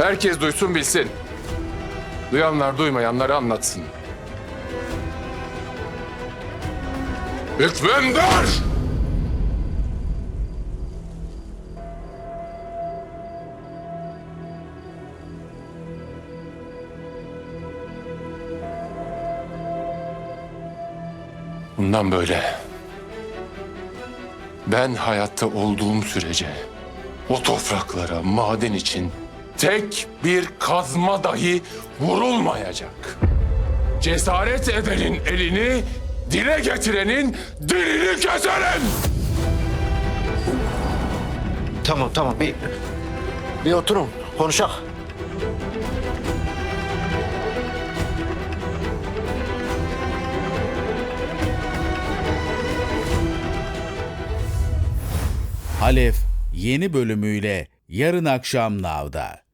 Herkes duysun bilsin. Duyanlar duymayanları anlatsın. Hükmündür! Bundan böyle ben hayatta olduğum sürece o topraklara maden için tek bir kazma dahi vurulmayacak. Cesaret edenin elini, dile getirenin dilini keserim. Tamam tamam bir bir oturun konuşak. Alef yeni bölümüyle yarın akşam Nav'da.